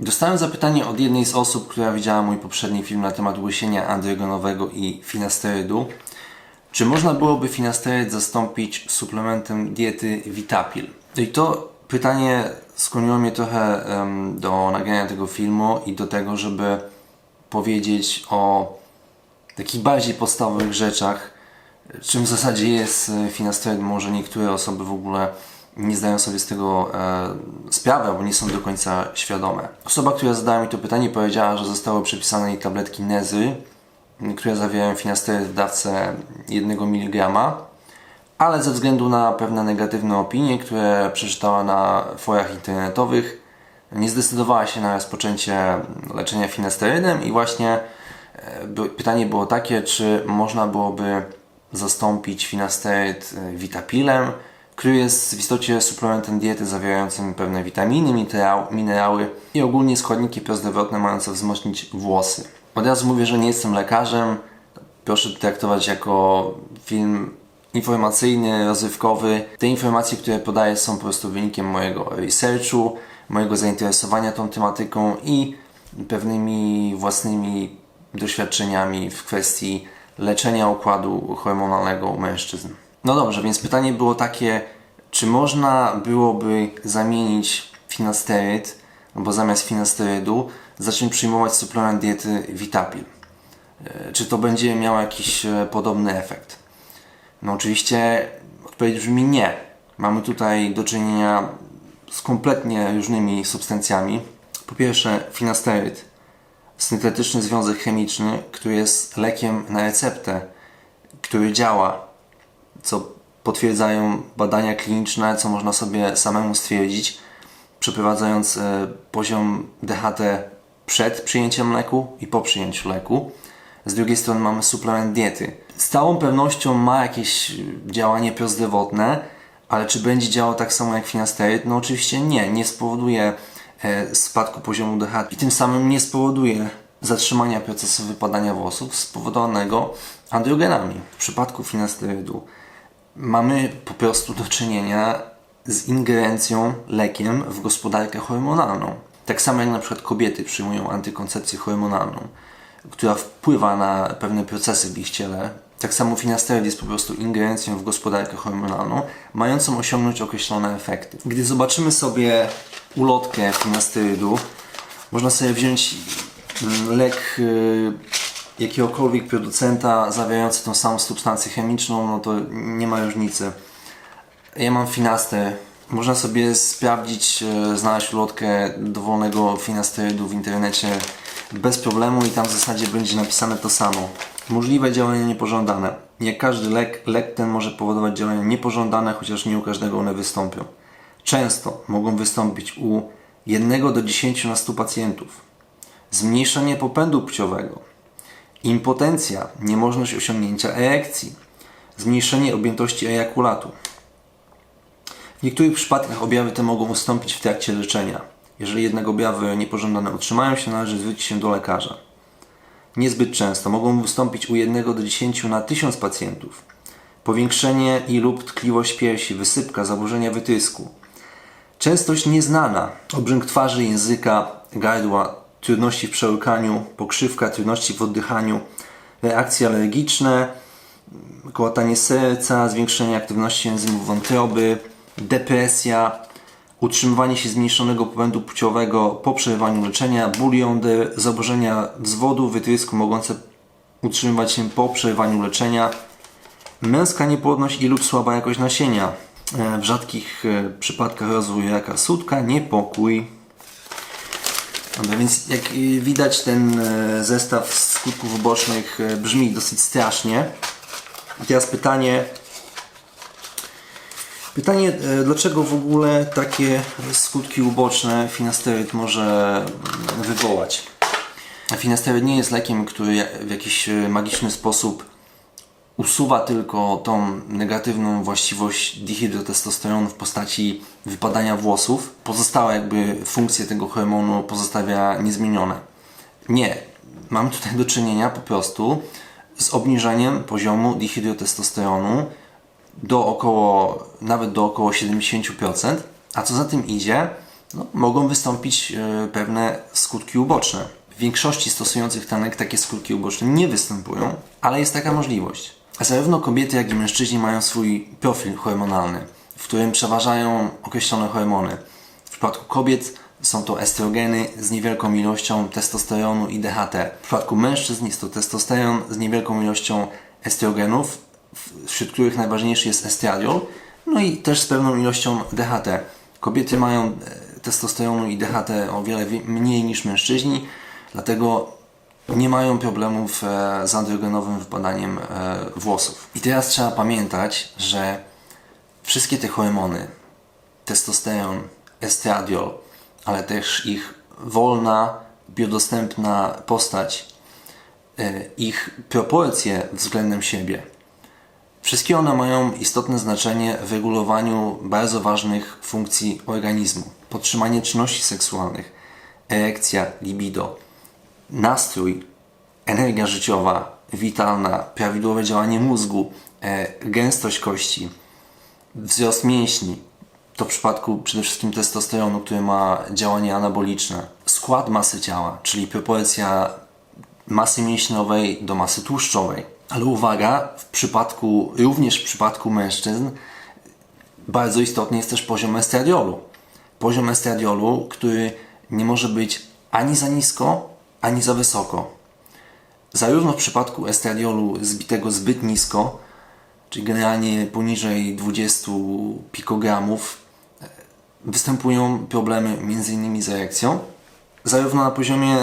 Dostałem zapytanie od jednej z osób, która widziała mój poprzedni film na temat łysienia androgenowego i finasterydu. Czy można byłoby finasteryd zastąpić suplementem diety Vitapil? No I to pytanie skłoniło mnie trochę em, do nagrania tego filmu i do tego, żeby powiedzieć o takich bardziej podstawowych rzeczach, czym w zasadzie jest e, finasteryd. Może niektóre osoby w ogóle nie zdają sobie z tego e, sprawy, albo nie są do końca świadome. Osoba, która zadała mi to pytanie, powiedziała, że zostały przepisane jej tabletki Nezy, które zawierają finasteryd w dawce 1 mg, ale ze względu na pewne negatywne opinie, które przeczytała na forach internetowych, nie zdecydowała się na rozpoczęcie leczenia finasterydem i właśnie e, pytanie było takie, czy można byłoby zastąpić finasteryd e, vitapilem, który jest w istocie suplementem diety zawierającym pewne witaminy, minerał, minerały i ogólnie składniki prozdrowotne mające wzmocnić włosy. Od razu mówię, że nie jestem lekarzem. Proszę to traktować jako film informacyjny, rozrywkowy. Te informacje, które podaję są po prostu wynikiem mojego researchu, mojego zainteresowania tą tematyką i pewnymi własnymi doświadczeniami w kwestii leczenia układu hormonalnego u mężczyzn. No dobrze, więc pytanie było takie, czy można byłoby zamienić finasteryd, albo zamiast finasterydu zacząć przyjmować suplement diety Vitapil? E, Czy to będzie miało jakiś e, podobny efekt? No oczywiście odpowiedź brzmi nie. Mamy tutaj do czynienia z kompletnie różnymi substancjami. Po pierwsze, finasteryd, syntetyczny związek chemiczny, który jest lekiem na receptę, który działa, co potwierdzają badania kliniczne, co można sobie samemu stwierdzić, przeprowadzając e, poziom DHT przed przyjęciem leku i po przyjęciu leku. Z drugiej strony mamy suplement diety. Z całą pewnością ma jakieś e, działanie prozdrowotne, ale czy będzie działał tak samo jak finasteryd? No oczywiście nie. Nie spowoduje e, spadku poziomu DHT i tym samym nie spowoduje zatrzymania procesu wypadania włosów spowodowanego androgenami. W przypadku finasterydu mamy po prostu do czynienia z ingerencją lekiem w gospodarkę hormonalną. Tak samo jak na przykład kobiety przyjmują antykoncepcję hormonalną, która wpływa na pewne procesy w ich ciele. Tak samo finasteryd jest po prostu ingerencją w gospodarkę hormonalną, mającą osiągnąć określone efekty. Gdy zobaczymy sobie ulotkę finasterydu, można sobie wziąć mm, lek y, jakiegokolwiek producenta zawierający tą samą substancję chemiczną, no to nie ma różnicy. Ja mam finaster. Można sobie sprawdzić, e, znaleźć ulotkę dowolnego finasterydu w internecie bez problemu i tam w zasadzie będzie napisane to samo. Możliwe działania niepożądane. Jak każdy lek, lek ten może powodować działania niepożądane, chociaż nie u każdego one wystąpią. Często mogą wystąpić u 1 do 10 na 100 pacjentów. Zmniejszenie popędu płciowego, impotencja, niemożność osiągnięcia erekcji, zmniejszenie objętości ejakulatu. W niektórych przypadkach objawy te mogą ustąpić w trakcie leczenia. Jeżeli jednak objawy niepożądane utrzymają się, należy zwrócić się do lekarza. Niezbyt często mogą wystąpić u 1 do 10 na 1000 pacjentów. Powiększenie i lub tkliwość piersi, wysypka, zaburzenia wytrysku. Częstość nieznana, obrzęk twarzy, języka, gardła, trudności w przełykaniu, pokrzywka, trudności w oddychaniu, reakcje alergiczne, kołatanie serca, zwiększenie aktywności enzymów wątroby, depresja, utrzymywanie się zmniejszonego popędu płciowego po przerwaniu leczenia, ból jąder, zaburzenia wzwodu, wytrysku mogące utrzymywać się po przerwaniu leczenia, męska niepłodność i lub słaba jakość nasienia, e, w rzadkich e, przypadkach rozwój raka sutka, niepokój. Dobra, więc jak y, widać ten e, zestaw skutków ubocznych e, brzmi dosyć strasznie. Teraz pytanie, Pytanie, e, dlaczego w ogóle takie skutki uboczne finasteryd może wywołać? Finasteryd nie jest lekiem, który w jakiś magiczny sposób usuwa tylko tą negatywną właściwość dihydrotestosteronu w postaci wypadania włosów. Pozostałe jakby funkcje tego hormonu pozostawia niezmienione. Nie. Mamy tutaj do czynienia po prostu z obniżeniem poziomu dihydrotestosteronu do około, nawet do około 70%, a co za tym idzie, no, mogą wystąpić e, pewne skutki uboczne. W większości stosujących tkanek takie skutki uboczne nie występują, ale jest taka możliwość. Zarówno kobiety, jak i mężczyźni mają swój profil hormonalny, w którym przeważają określone hormony. W przypadku kobiet są to estrogeny z niewielką ilością testosteronu i DHT. W przypadku mężczyzn jest to testosteron z niewielką ilością estrogenów, wśród których najważniejszy jest estradiol, no i też z pewną ilością DHT. Kobiety mają e, testosteronu i DHT o wiele mniej niż mężczyźni, dlatego nie mają problemów e, z androgenowym wypadaniem e, włosów. I teraz trzeba pamiętać, że wszystkie te hormony, testosteron, estradiol, ale też ich wolna, biodostępna postać, ich proporcje względem siebie – Wszystkie one mają istotne znaczenie w regulowaniu bardzo ważnych funkcji organizmu. Podtrzymanie czynności seksualnych, erekcja, libido, nastrój, energia życiowa, witalna, prawidłowe działanie mózgu, e, gęstość kości, wzrost mięśni. To w przypadku przede wszystkim testosteronu, który ma działanie anaboliczne. Skład masy ciała, czyli proporcja masy mięśniowej do masy tłuszczowej ale uwaga, w przypadku, również w przypadku mężczyzn bardzo istotny jest też poziom estradiolu. Poziom estradiolu, który nie może być ani za nisko, ani za wysoko. Zarówno w przypadku estradiolu zbitego zbyt nisko, czyli generalnie poniżej 20 pikogramów, występują problemy m.in. z erekcją, zarówno na poziomie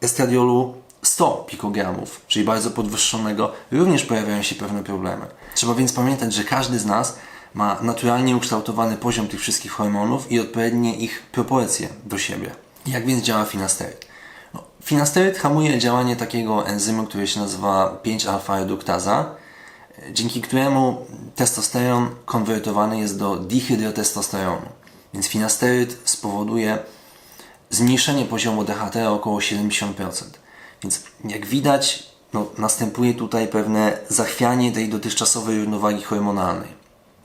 estradiolu 100 pikogramów, czyli bardzo podwyższonego, również pojawiają się pewne problemy. Trzeba więc pamiętać, że każdy z nas ma naturalnie ukształtowany poziom tych wszystkich hormonów i odpowiednie ich proporcje do siebie. Jak więc działa finasteryt? Finasteryt hamuje działanie takiego enzymu, który się nazywa 5-alfa-reduktaza, dzięki któremu testosteron konwertowany jest do dihydrotestosteronu. Więc finasteryt spowoduje zmniejszenie poziomu DHT o około 70%. Więc jak widać, no, następuje tutaj pewne zachwianie tej dotychczasowej równowagi hormonalnej,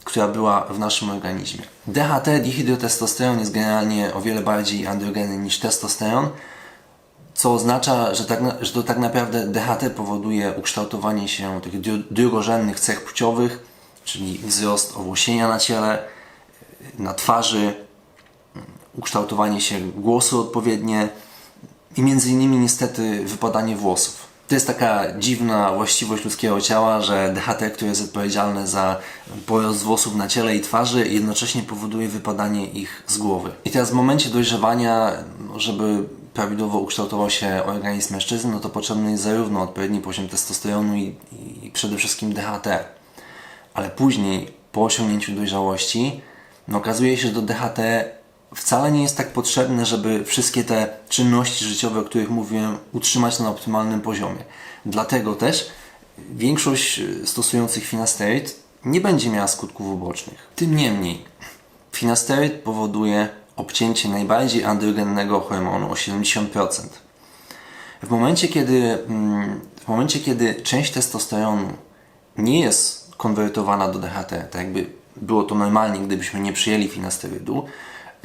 która była w naszym organizmie. DHT, dihydrotestosteron, jest generalnie o wiele bardziej androgenny niż testosteron, co oznacza, że, tak, że to tak naprawdę DHT powoduje ukształtowanie się tych drugorzędnych cech płciowych, czyli wzrost owłosienia na ciele, na twarzy, ukształtowanie się głosu odpowiednie, i między innymi niestety wypadanie włosów. To jest taka dziwna właściwość ludzkiego ciała, że DHT, które jest odpowiedzialne za porost włosów na ciele i twarzy, jednocześnie powoduje wypadanie ich z głowy. I teraz w momencie dojrzewania, żeby prawidłowo ukształtował się organizm mężczyzny, no to potrzebny jest zarówno odpowiedni poziom testosteronu i, i przede wszystkim DHT. Ale później, po osiągnięciu dojrzałości, no okazuje się, że do DHT wcale nie jest tak potrzebne, żeby wszystkie te czynności życiowe, o których mówiłem, utrzymać na optymalnym poziomie. Dlatego też większość stosujących finasteryt nie będzie miała skutków ubocznych. Tym niemniej, finasteryt powoduje obcięcie najbardziej androgennego hormonu o 70%. W momencie, kiedy, mm, w momencie, kiedy część testosteronu nie jest konwertowana do DHT, tak jakby było to normalnie, gdybyśmy nie przyjęli finasterydu,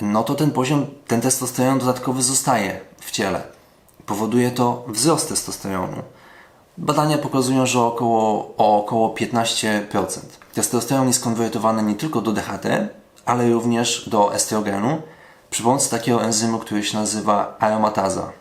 no to ten poziom, ten testosteron dodatkowy zostaje w ciele. Powoduje to wzrost testosteronu. Badania pokazują, że około, o około 15%. Testosteron jest konwertowany nie tylko do DHT, ale również do estrogenu przy pomocy takiego enzymu, który się nazywa aromataza.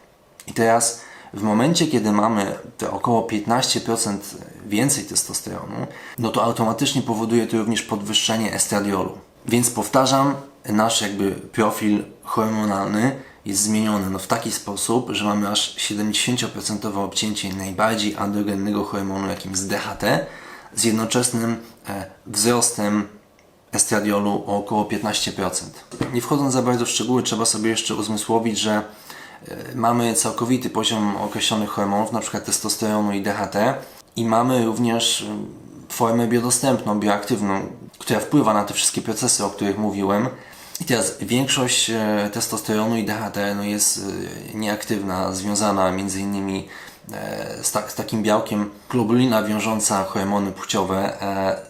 I teraz w momencie, kiedy mamy te około 15% więcej testosteronu, no to automatycznie powoduje to również podwyższenie estradiolu. Więc powtarzam, nasz jakby profil hormonalny jest zmieniony no, w taki sposób, że mamy aż 70% obcięcie najbardziej androgennego hormonu, jakim jest DHT, z jednoczesnym e, wzrostem estradiolu o około 15%. Nie wchodząc za bardzo w szczegóły, trzeba sobie jeszcze uzmysłowić, że e, mamy całkowity poziom określonych hormonów, np. testosteronu i DHT i mamy również formę biodostępną, bioaktywną, która wpływa na te wszystkie procesy, o których mówiłem. I teraz większość e, testosteronu i DHT no jest e, nieaktywna, związana między innymi e, z, tak, z takim białkiem globulina wiążąca hormony płciowe,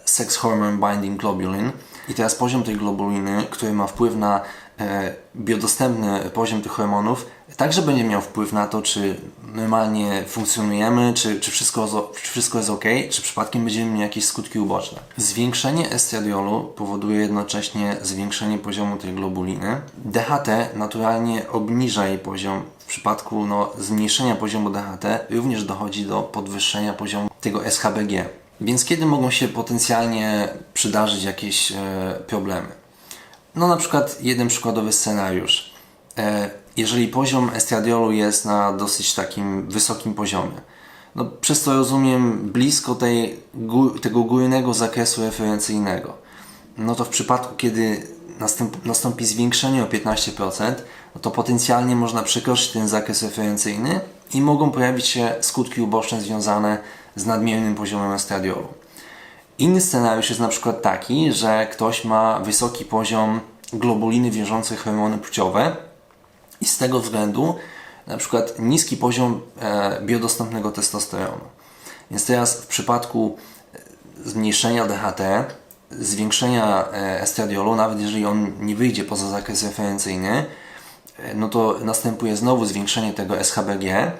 sex hormone binding globulin. I teraz poziom tej globuliny, który ma wpływ na e, biodostępny poziom tych hormonów także będzie miał wpływ na to, czy normalnie funkcjonujemy, czy, czy, wszystko, czy wszystko jest ok, czy przypadkiem będziemy mieli jakieś skutki uboczne. Zwiększenie estradiolu powoduje jednocześnie zwiększenie poziomu tej globuliny. DHT naturalnie obniża jej poziom. W przypadku no, zmniejszenia poziomu DHT również dochodzi do podwyższenia poziomu tego SHBG. Więc kiedy mogą się potencjalnie przydarzyć jakieś e, problemy? No na przykład jeden przykładowy scenariusz. E, jeżeli poziom estradiolu jest na dosyć takim wysokim poziomie, no przez to rozumiem blisko tej, tego górnego zakresu referencyjnego, no to w przypadku, kiedy następ, nastąpi zwiększenie o 15%, no to potencjalnie można przekroczyć ten zakres referencyjny i mogą pojawić się skutki uboczne związane z nadmiernym poziomem estradiolu. Inny scenariusz jest na przykład taki, że ktoś ma wysoki poziom globuliny wiążącej hormony płciowe i z tego względu na przykład niski poziom e, biodostępnego testosteronu. Więc teraz w przypadku e, zmniejszenia DHT, zwiększenia e, estradiolu, nawet jeżeli on nie wyjdzie poza zakres referencyjny, no to następuje znowu zwiększenie tego SHBG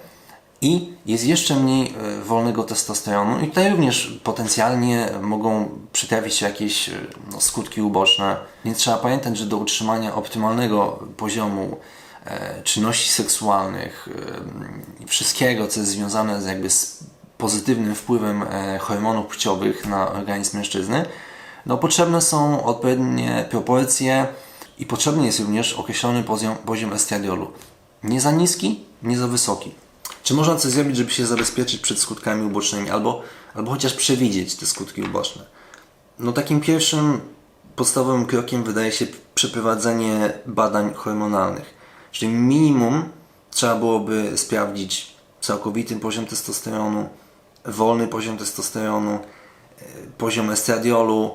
i jest jeszcze mniej e, wolnego testosteronu i tutaj również potencjalnie mogą przytrafić się jakieś e, no, skutki uboczne. Więc trzeba pamiętać, że do utrzymania optymalnego poziomu e, czynności seksualnych e, wszystkiego, co jest związane z jakby z pozytywnym wpływem e, hormonów płciowych na organizm mężczyzny, no potrzebne są odpowiednie proporcje i potrzebny jest również określony poziom, poziom estradiolu. Nie za niski, nie za wysoki. Czy można coś zrobić, żeby się zabezpieczyć przed skutkami ubocznymi, albo, albo chociaż przewidzieć te skutki uboczne? No takim pierwszym podstawowym krokiem wydaje się przeprowadzenie badań hormonalnych. Czyli minimum trzeba byłoby sprawdzić całkowity poziom testosteronu, wolny poziom testosteronu, e, poziom estradiolu,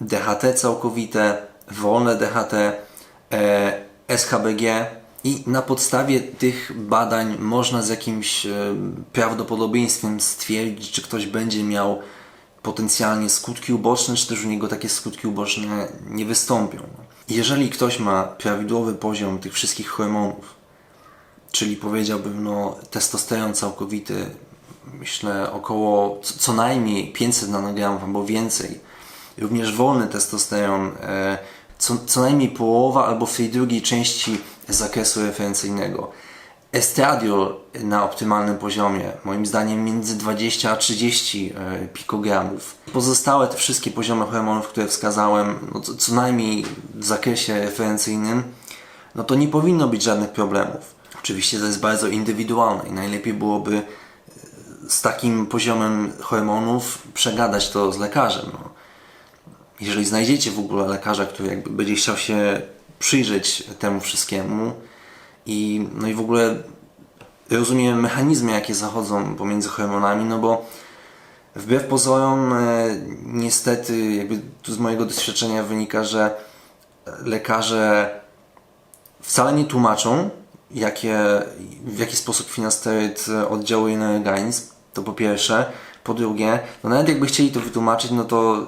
DHT całkowite, wolne DHT, e, SHBG i na podstawie tych badań można z jakimś e, prawdopodobieństwem stwierdzić, czy ktoś będzie miał potencjalnie skutki uboczne, czy też u niego takie skutki uboczne nie wystąpią. Jeżeli ktoś ma prawidłowy poziom tych wszystkich hormonów, czyli powiedziałbym no testosteron całkowity, myślę około co, najmniej 500 nanogramów albo więcej, również wolny testosteron, e, co, co najmniej połowa albo w tej drugiej części zakresu referencyjnego. Estradiol na optymalnym poziomie, moim zdaniem między 20 a 30 e, pikogramów. Pozostałe te wszystkie poziomy hormonów, które wskazałem, no co, co najmniej w zakresie referencyjnym, no to nie powinno być żadnych problemów. Oczywiście to jest bardzo indywidualne i najlepiej byłoby e, z takim poziomem hormonów przegadać to z lekarzem. No. Jeżeli znajdziecie w ogóle lekarza, który jakby będzie chciał się przyjrzeć temu wszystkiemu i, no i w ogóle rozumiem mechanizmy, jakie zachodzą pomiędzy hormonami, no bo wbrew pozorom e, niestety jakby tu z mojego doświadczenia wynika, że lekarze wcale nie tłumaczą, jakie, w jaki sposób finasteryd oddziałuje na organizm. To po pierwsze. Po drugie, no nawet jakby chcieli to wytłumaczyć, no to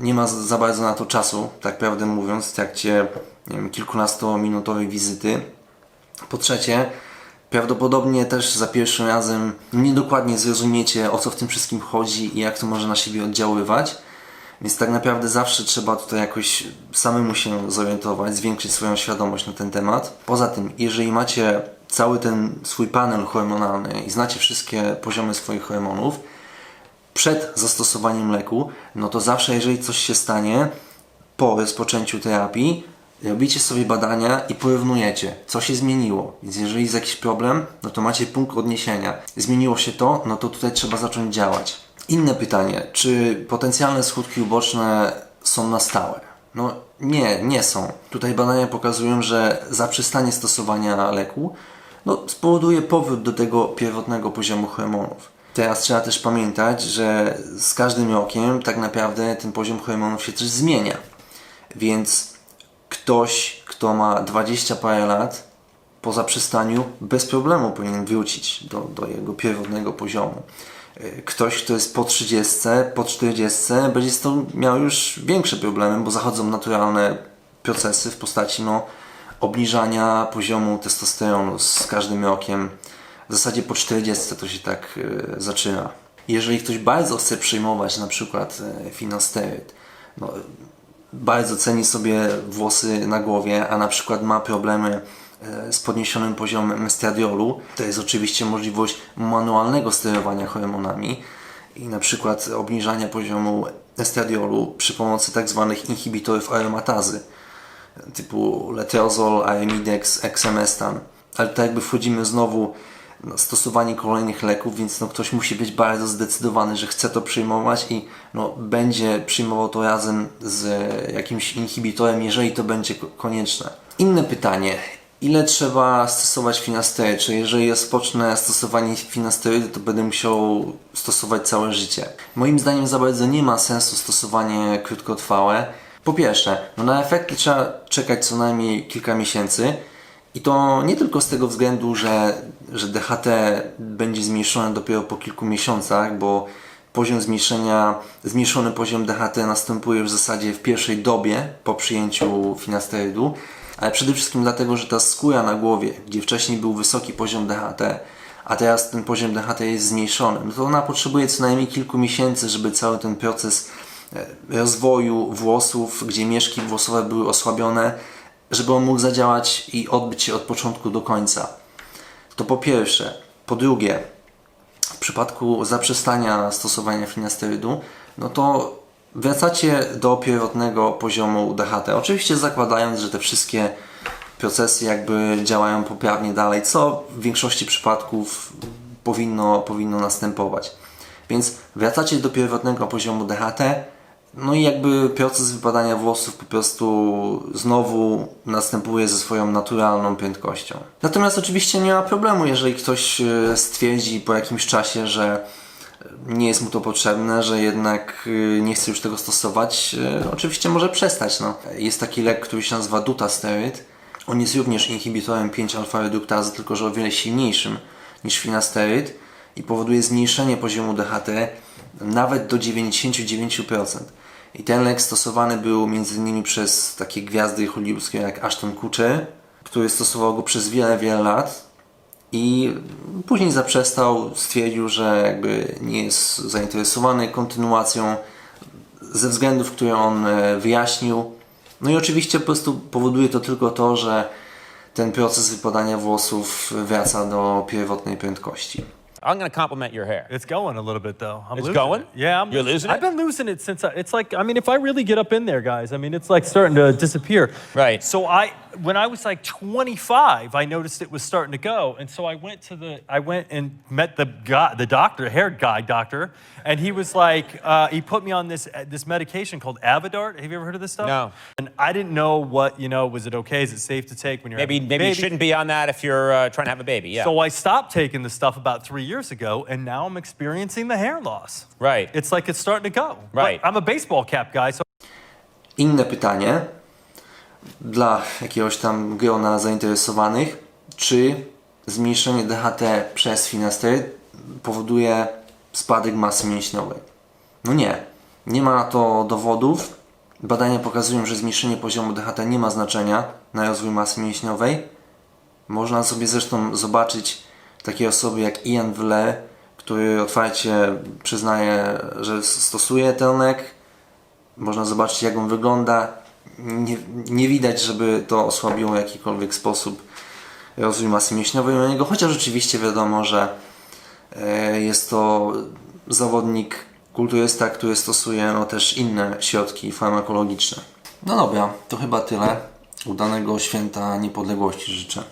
nie ma za bardzo na to czasu, tak prawdę mówiąc, w trakcie nie wiem, kilkunastominutowej wizyty. Po trzecie, prawdopodobnie też za pierwszym razem niedokładnie zrozumiecie, o co w tym wszystkim chodzi i jak to może na siebie oddziaływać. Więc tak naprawdę zawsze trzeba tutaj jakoś samemu się zorientować, zwiększyć swoją świadomość na ten temat. Poza tym, jeżeli macie cały ten swój panel hormonalny i znacie wszystkie poziomy swoich hormonów, przed zastosowaniem leku, no to zawsze jeżeli coś się stanie po rozpoczęciu terapii, robicie sobie badania i porównujecie, co się zmieniło. Więc jeżeli jest jakiś problem, no to macie punkt odniesienia. Zmieniło się to, no to tutaj trzeba zacząć działać. Inne pytanie, czy potencjalne skutki uboczne są na stałe? No nie, nie są. Tutaj badania pokazują, że zaprzestanie stosowania leku no, spowoduje powrót do tego pierwotnego poziomu hormonów. Teraz trzeba też pamiętać, że z każdym rokiem tak naprawdę ten poziom hormonów się też zmienia. Więc ktoś, kto ma 20 parę lat, po zaprzestaniu bez problemu powinien wrócić do, do jego pierwotnego poziomu. Yy, Ktoś, kto jest po 30, po 40, będzie z miał już większe problemy, bo zachodzą naturalne procesy w postaci no, obniżania poziomu testosteronu z każdym rokiem. W zasadzie po 40 to się tak e, zaczyna. Jeżeli ktoś bardzo chce przyjmować na przykład e, finasteryd, no, bardzo ceni sobie włosy na głowie, a na przykład ma problemy e, z podniesionym poziomem estradiolu, to jest oczywiście możliwość manualnego sterowania hormonami i na przykład obniżania poziomu estradiolu przy pomocy tak zwanych inhibitorów aromatazy typu letrozol, arimidex, exemestan. Ale to jakby wchodzimy znowu stosowanie kolejnych leków, więc no ktoś musi być bardzo zdecydowany, że chce to przyjmować i no, będzie przyjmował to razem z jakimś inhibitorem, jeżeli to będzie ko- konieczne. Inne pytanie. Ile trzeba stosować finastery? Czy jeżeli rozpocznę stosowanie finasterydy, to będę musiał stosować całe życie? Moim zdaniem za bardzo nie ma sensu stosowanie krótkotrwałe. Po pierwsze, no na efekty trzeba czekać co najmniej kilka miesięcy i to nie tylko z tego względu, że, że DHT będzie zmniejszone dopiero po kilku miesiącach, bo poziom zmniejszenia, zmniejszony poziom DHT następuje w zasadzie w pierwszej dobie po przyjęciu finasterydu, ale przede wszystkim dlatego, że ta skóra na głowie, gdzie wcześniej był wysoki poziom DHT, a teraz ten poziom DHT jest zmniejszony, no to ona potrzebuje co najmniej kilku miesięcy, żeby cały ten proces e, rozwoju włosów, gdzie mieszki włosowe były osłabione, żeby on mógł zadziałać i odbyć się od początku do końca. To po pierwsze. Po drugie, w przypadku zaprzestania stosowania finasterydu, no to wracacie do pierwotnego poziomu DHT. Oczywiście zakładając, że te wszystkie procesy jakby działają poprawnie dalej, co w większości przypadków powinno, powinno następować. Więc wracacie do pierwotnego poziomu DHT, no i jakby proces wypadania włosów po prostu znowu następuje ze swoją naturalną prędkością. Natomiast oczywiście nie ma problemu, jeżeli ktoś e, stwierdzi po jakimś czasie, że nie jest mu to potrzebne, że jednak y, nie chce już tego stosować, y, oczywiście może przestać. No. Jest taki lek, który się nazywa dutasteryd. On jest również inhibitorem 5-alfa-reduktazy, tylko że o wiele silniejszym niż finasteryd i powoduje zmniejszenie poziomu DHT nawet do 99%. I ten lek stosowany był m.in. przez takie gwiazdy hollywoodzkie jak Ashton Kutcher, który stosował go przez wiele, wiele lat i później zaprzestał, stwierdził, że jakby nie jest zainteresowany kontynuacją ze względów, które on e, wyjaśnił. No i oczywiście po prostu powoduje to tylko to, że ten proces wypadania włosów wraca do pierwotnej prędkości. I'm going to compliment your hair. It's going a little bit though. I'm It's losing going? It. Yeah, I'm, You're losing it? I've been losing it since I, it's like I mean, if I really get up in there, guys, I mean, it's like starting to disappear. Right. So I, when I was like 25, I noticed it was starting to go, and so I went to the, I went and met the guy, the doctor, hair guy doctor, and he was like, uh, he put me on this uh, this medication called Avidart. Have you ever heard of this stuff? No. And I didn't know what you know. Was it okay? Is it safe to take when you're Maybe having a maybe you shouldn't be on that if you're uh, trying to have a baby. Yeah. So I stopped taking the stuff about three years ago, and now I'm experiencing the hair loss. Right. It's like it's starting to go. Right. But I'm a baseball cap guy, so Inne pytanie dla jakiegoś tam grona zainteresowanych, czy zmniejszenie DHT przez finasteryd powoduje spadek masy mięśniowej? No nie. Nie ma na to dowodów. Badania pokazują, że zmniejszenie poziomu DHT nie ma znaczenia na rozwój masy mięśniowej. Można sobie zresztą zobaczyć takie osoby jak Ian Vle, który otwarcie przyznaje, że stosuje ten lek. Można zobaczyć, jak on wygląda. Nie, nie widać, żeby to osłabiło w jakikolwiek sposób rozwój masy mięśniowej u niego, chociaż oczywiście wiadomo, że e, jest to zawodnik, kulturysta, który stosuje no, też inne środki farmakologiczne. No dobra, to chyba tyle. Udanego święta niepodległości życzę.